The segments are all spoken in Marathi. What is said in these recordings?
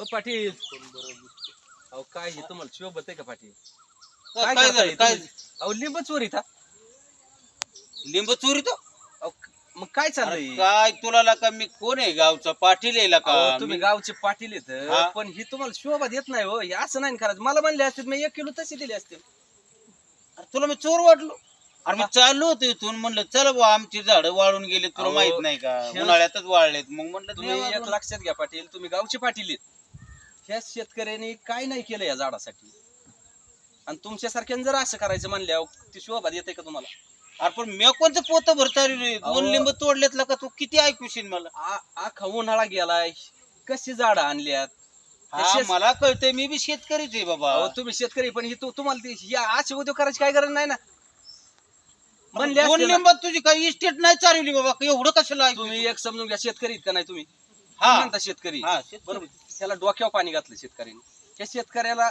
हो पाटील. अहो काय हे तुम्हाला शोभत आहे का पाटील? काय करताय झालं काय तुम्ही? अहो लिंब चोरी था. लिंब चोरी तो? अहो मग काय अरे चाललंय काय तुला ला का मी कोण आहे गावचा? पाटील आहे ला का अहो, तुम्ही मी- गावचे पाटील येत हा. पण ही तुम्हाला शोभा देत नाही हो. हे असं नाही करायचं. मला म्हणले असते मी एक किलो तसे दिले असते. अरे तुला मी चोर वाटलो. अरे मी चाललो होतो इथून. म्हणलं चल बुवा आमची झाड वाळून गेले. तुला अहो, माहीत नाही का? हे- उन्हाळ्यातच वाळलेत. मग म्हणलं तुम्ही देवा एक. लक्षात घ्या पाटील. तुम्ही गावचे पाटील आहेत. ह्या शेतकऱ्यांनी काय नाही केलं या झाडासाठी? आणि तुमच्यासारख्यानं जर असं करायचं म्हणल्यावर ती शोभा देते का तुम्हाला? अरे पण मी कोणतं पोत भरता दोन. लिंब तोडलेत का तू? किती ऐकूशील मला? आ- आखा उन्हाळा गेलाय. कशी झाडं आणल्यात? हा तसेच- मला कळतंय मी बी शेतकरीच आहे बाबा. तुम्ही शेतकरी पण ही तू तुम्हाला ती ही असे उद्योग करायची काय गरज नाही ना? म्हणले दोन असते ना. लिंबात तुझी काही इस्टेट नाही चालवली बाबा एवढं कशाला ऐकू? तुम्ही एक समजून घ्या शेतकरी आहेत का नाही तुम्ही? हा. म्हणता शेतकरी. हा, शेतकरी. बरोबर. त्याला डोक्यावर पाणी घातलं शेतकऱ्याने. त्या शेतकऱ्याला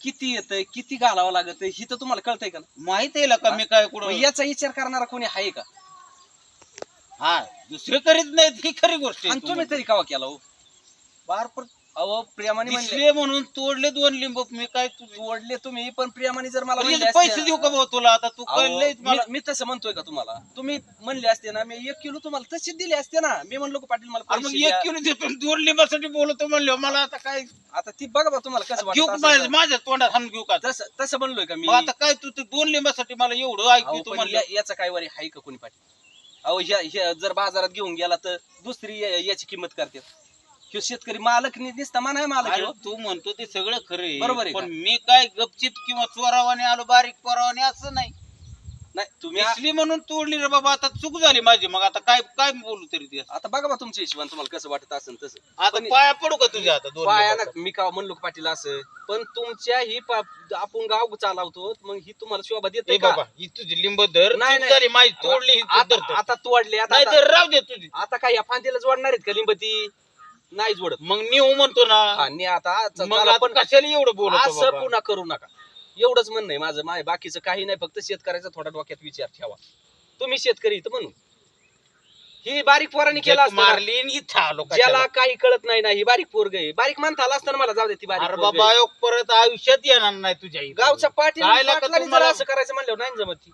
किती येतंय किती घालावं लागत ही तर तुम्हाला कळतंय का माहीत आहे का मी काय मग कुठं याचा विचार करणारा कोणी आहे का? हा दुसरे करीत नाहीत ही खरी गोष्ट आहे आणि तुम्ही. तरी कावा केला हो? बार पण अहो प्रियामाने म्हणले. दिसले म्हणून तोडले दोन लिंब. मी काय ओढले तुम्ही पण प्रियामाने जर मला म्हणले पैसे देऊ का भाऊ तुला? आता तू अहो, कळलंय मी मला. मी तसं म्हणतोय का तुम्हाला? तुम्ही म्हणले असते ना मी एक किलो तुम्हाला तसे दिले असते ना. मी म्हणलो का पाटील मला अरे मग पैसे एक द्या. किलो देतो आणि दोन लिंबासाठी बोलतो म्हणलं. मला आता काय आता ती बघा बा तुम्हाला कसं घेऊ का माझ्या तोंडात हाण घेऊ का? तसं तसं म्हणलोय का मी? मग आता काय तू ते दोन लिंबासाठी मला एवढं अहो, ऐकू तू पण म्हणलं. या- याचा काय वारी आहे का कोणी पाटील? अहो ह्या ह्या जर बाजारात घेऊन गेला तर दुसरी या- याची किंमत करते. ह्यो शेतकरी मालक नि- नुसता मानाय मालक अरे ह्यो. तू म्हणतो ते सगळं खरं आहे. बरोबर आहे पण का? मी काय गपचित किंवा चोरावाने आलो बारीक पोरावाने असं नाही नाही तुम्ही म्हणून तोडली रे बाबा आता चूक झाली माझी मग आता काय काय बोलू तरी ते आता बघा बा तुमच्या हिशोबाने तुम्हाला कसं वाटत असेल तसं आता पण- पाया पडू का तुझ्या आता दोन पाया? ना मी का म्हणलो का पाटील असं पण तुमच्या ही पा- आपण गाव चालवतो मग ही तुम्हाला शोभा देते का बाबा ही तुझी लिंब धर नाही, चूक नाही. झाली माझी तोडली ही तू आता तोडले आता नाही आता- तर राहू दे तुझी आता काय या फांदीला जोडणार आहेत का लिंबती नाही जोडत मग नेऊ म्हणतो ना आणि आता मग चला आता पण कशाला एवढं बोलतो असं बाबा? पुन्हा करू नका एवढंच म्हणणं आहे माझं माय बाकीचं काही नाही फक्त शेतकऱ्याचा थोडा डोक्यात विचार ठेवा तुम्ही शेतकरी इथं म्हणून ही बारीक पोरांनी केला जग असतं ना. मारली आणि इथं आलो ज्याला? काही कळत नाही ना ही बारीक पोरग आहे बारीक माणता आला असताना मला जाऊ दे ती बारीक अरे पोरगं बाबा आहे. योग परत आयुष्यात येणार नाही तुझ्या इथं. गावच्या पाटील काय लागा पाटलांनी जर तुम्हाला? असं करायचं म्हणलं नाही जमत ती.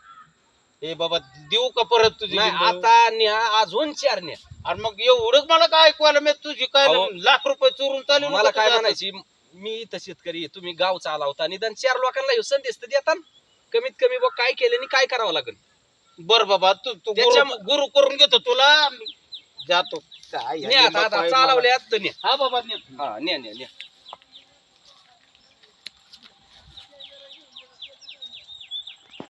ए बाबा देऊ का परत तुझी नाही लिंब? आता न्या अजून चार न्या अरे मग एवढंच मला काय ऐकवायला मी तुझी काय अहो, लाख रुपये चोरून चालू मला काय म्हणायची? मी इथं शेतकरी आहे, तुम्ही गाव चालवता. निदान चार लोकांना ह्यो संदेश तर देता ना. कमीत कमी बघ काय केलं आणि काय करावं लागेल. बर बाबा तू तू त्याच्या- गुरु गुरु करून घेतो तुला. जातो. काय न्या आता आता चालवल्यात तर न्या हा बाबा नेतो. हा न्या न्या न्या